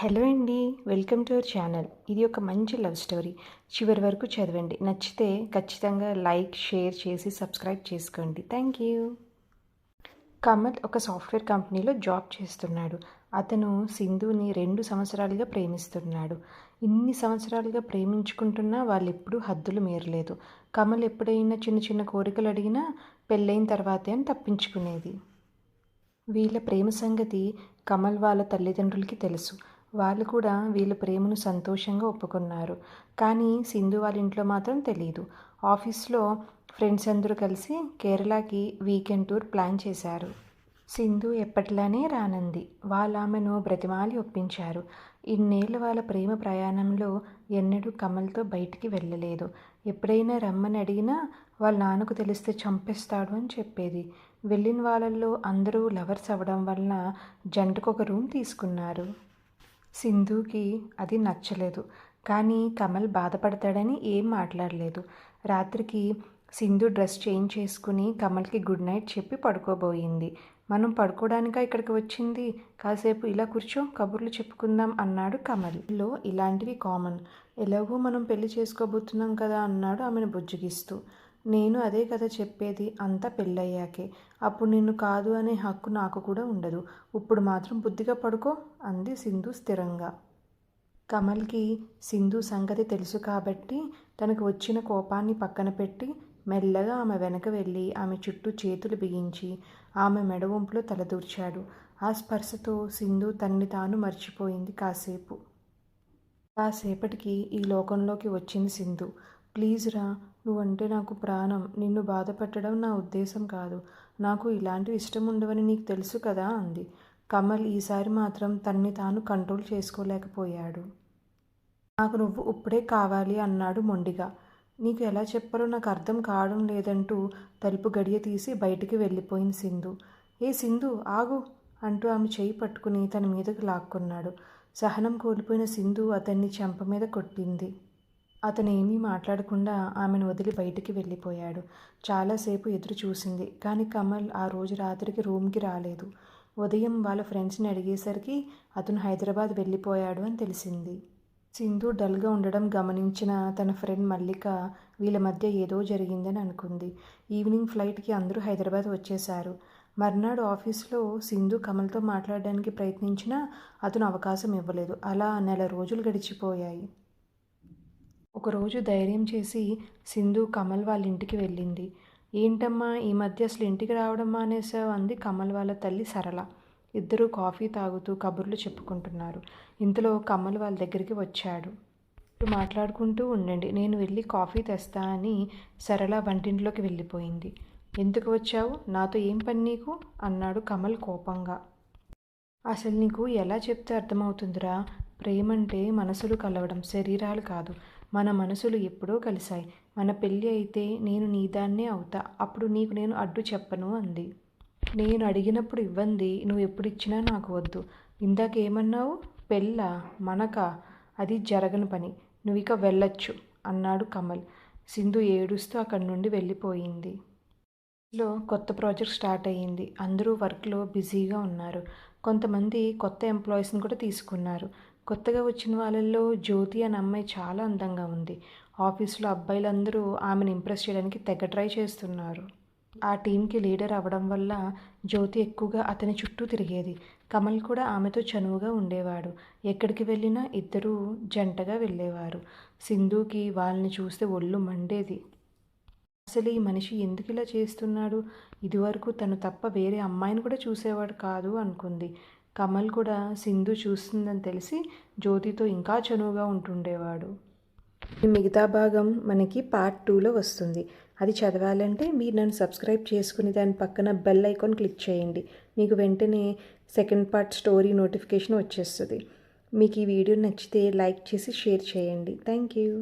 Hello అండి welcome to our channel. ఇది ఒక మంచి లవ్ స్టోరీ. చివరి వరకు చదవండి. నచ్చితే ఖచ్చితంగా లైక్ షేర్ చేసి సబ్స్క్రైబ్ చేసుకోండి. Thank you. కమల్ ఒక సాఫ్ట్వేర్ కంపెనీలో జాబ్ చేస్తున్నాడు. అతను సింధుని రెండు సంవత్సరాలుగా ప్రేమిస్తున్నాడు. ఇన్ని సంవత్సరాలుగా ప్రేమించుకుంటున్నా వాళ్ళు ఎప్పుడూ హద్దులు మీరలేదు. కమల్ ఎప్పుడైనా చిన్న చిన్న కోరికలు అడిగినా పెళ్ళైన తర్వాతే అని తప్పించుకునేది. వీళ్ళ ప్రేమ సంగతి కమల్ వాళ్ళ తల్లిదండ్రులకి తెలుసు. వాళ్ళు కూడా వీళ్ళ ప్రేమను సంతోషంగా ఒప్పుకున్నారు. కానీ సింధు వాళ్ళ ఇంట్లో మాత్రం తెలియదు ఆఫీస్లో ఫ్రెండ్స్ అందరూ కలిసి కేరళకి వీకెండ్ టూర్ ప్లాన్ చేశారు. సింధు ఎప్పట్లానే రానంది. వాళ్ళ ఆమెను బ్రతిమాలి ఒప్పించారు. ఇన్నేళ్ళ వాళ్ళ ప్రేమ ప్రయాణంలో ఎన్నడూ కమల్తో బయటికి వెళ్ళలేదు. ఎప్పుడైనా రమ్మని అడిగినా వాళ్ళ నాన్నకు తెలిస్తే చంపేస్తాడు అని చెప్పేది. వెళ్ళిన వాళ్ళల్లో అందరూ లవర్స్ అవ్వడం వలన జంటకు ఒక రూమ్ తీసుకున్నారు. సింధుకి అది నచ్చలేదు. కానీ కమల్ బాధపడతాడని ఏం మాట్లాడలేదు. రాత్రికి సింధు డ్రెస్ చేంజ్ చేసుకుని కమల్కి గుడ్ నైట్ చెప్పి పడుకోబోయింది. మనం పడుకోవడానికా ఇక్కడికి వచ్చింది? కాసేపు ఇలా కూర్చో కబుర్లు చెప్పుకుందాం అన్నాడు కమల్లో ఇలాంటివి కామన్. ఎలాగో మనం పెళ్ళి చేసుకోబోతున్నాం కదా అన్నాడు ఆమెను బుజ్జగిస్తూ. నేను అదే కథ చెప్పేది అంతా పెళ్ళయ్యాకే. అప్పుడు నిన్ను కాదు అనే హక్కు నాకు కూడా ఉండదు. ఇప్పుడు మాత్రం బుద్ధిగా పడుకో అంది సింధు స్థిరంగా. కమల్కి సింధు సంగతి తెలుసు కాబట్టి తనకు వచ్చిన కోపాన్ని పక్కన పెట్టి మెల్లగా ఆమె వెనక వెళ్ళి ఆమె చుట్టూ చేతులు బిగించి ఆమె మెడవంపులో తలదూర్చాడు ఆ స్పర్శతో సింధు తన్ని తాను మర్చిపోయింది కాసేపు. కాసేపటికి ఈ లోకంలోకి వచ్చింది సింధు. ప్లీజ్ రా నువ్వంటే నాకు ప్రాణం. నిన్ను బాధపెట్టడం నా ఉద్దేశం కాదు. నాకు ఇలాంటివి ఇష్టం ఉండవని నీకు తెలుసు కదా అంది. కమల్ ఈసారి మాత్రం తన్ని తాను కంట్రోల్ చేసుకోలేకపోయాడు. నాకు నువ్వు ఇప్పుడే కావాలి అన్నాడు మొండిగా. నీకు ఎలా చెప్పాలో నాకు అర్థం కావడం లేదంటూ తలుపు గడియ తీసి బయటికి వెళ్ళిపోయింది సింధు. ఏ సింధు ఆగు అంటూ ఆమె చేయి పట్టుకుని తన మీదకు లాక్కున్నాడు. సహనం కోల్పోయిన సింధు అతన్ని చెంప మీద కొట్టింది. అతను ఏమీ మాట్లాడకుండా ఆమెను వదిలి బయటికి వెళ్ళిపోయాడు. చాలాసేపు ఎదురు చూసింది కానీ కమల్ ఆ రోజు రాత్రికి రూమ్కి రాలేదు. ఉదయం వాళ్ళ ఫ్రెండ్స్ని అడిగేసరికి అతను హైదరాబాద్ వెళ్ళిపోయాడు అని తెలిసింది. సింధు డల్గా ఉండడం గమనించిన తన ఫ్రెండ్ మల్లిక వీళ్ళ మధ్య ఏదో జరిగిందని అనుకుంది. ఈవినింగ్ ఫ్లైట్కి అందరూ హైదరాబాద్ వచ్చేశారు. మర్నాడు ఆఫీస్లో సింధు కమల్తో మాట్లాడడానికి ప్రయత్నించినా అతను అవకాశం ఇవ్వలేదు. అలా నెల రోజులు గడిచిపోయాయి. ఒకరోజు ధైర్యం చేసి సింధు కమల్ వాళ్ళ ఇంటికి వెళ్ళింది. ఏంటమ్మా ఈ మధ్య అసలు ఇంటికి రావడం మానేసావు అంది కమల్ వాళ్ళ తల్లి సరళ. ఇద్దరూ కాఫీ తాగుతూ కబుర్లు చెప్పుకుంటున్నారు. ఇంతలో కమల్ వాళ్ళ దగ్గరికి వచ్చాడు. మాట్లాడుకుంటూ ఉండండి నేను వెళ్ళి కాఫీ తెస్తా అని సరళ వంటింట్లోకి వెళ్ళిపోయింది. ఎందుకు వచ్చావు? నాతో ఏం పని నీకు? అన్నాడు కమల్ కోపంగా. అసలు నీకు ఎలా చెప్తే అర్థమవుతుందిరా? ప్రేమంటే మనసులు కలవడం శరీరాలు కాదు. మన మనసులు ఎప్పుడో కలిశాయి. మన పెళ్ళి అయితే నేను నీదాన్నే అవుతా. అప్పుడు నీకు నేను అడ్డు చెప్పను అంది. నేను అడిగినప్పుడు ఇవ్వండి నువ్వు ఎప్పుడు ఇచ్చినా నాకు వద్దు. ఇందాకేమన్నావు పెళ్ళ? మనక? అది జరగని పని. నువ్వు ఇక వెళ్ళొచ్చు అన్నాడు కమల్. సింధు ఏడుస్తూ అక్కడి నుండి వెళ్ళిపోయింది. లో కొత్త ప్రాజెక్ట్ స్టార్ట్ అయ్యింది. అందరూ వర్క్లో బిజీగా ఉన్నారు. కొంతమంది కొత్త ఎంప్లాయీస్ని కూడా తీసుకున్నారు. కొత్తగా వచ్చిన వాళ్ళల్లో జ్యోతి అనే అమ్మాయి చాలా అందంగా ఉంది. ఆఫీస్లో అబ్బాయిలందరూ ఆమెను ఇంప్రెస్ చేయడానికి తెగ ట్రై చేస్తున్నారు. ఆ టీంకి లీడర్ అవ్వడం వల్ల జ్యోతి ఎక్కువగా అతని చుట్టూ తిరిగేది. కమల్ కూడా ఆమెతో చనువుగా ఉండేవాడు. ఎక్కడికి వెళ్ళినా ఇద్దరూ జంటగా వెళ్ళేవారు. సింధుకి వాళ్ళని చూస్తే ఒళ్ళు మండేది. అసలు ఈ మనిషి ఎందుకు ఇలా చేస్తున్నాడు? ఇదివరకు తను తప్ప వేరే అమ్మాయిని కూడా చూసేవాడు కాదు అనుకుంది. కమల్ కూడా సింధు చూస్తుందని తెలిసి జ్యోతితో ఇంకా చనువుగా ఉంటుండేవాడు. మిగతా భాగం మనకి పార్ట్ టూలో వస్తుంది. అది చదవాలంటే మీరు నన్ను సబ్స్క్రైబ్ చేసుకుని దాని పక్కన బెల్ ఐకాన్ క్లిక్ చేయండి. మీకు వెంటనే సెకండ్ పార్ట్ స్టోరీ నోటిఫికేషన్ వచ్చేస్తుంది. మీకు ఈ వీడియో నచ్చితే లైక్ చేసి షేర్ చేయండి. Thank you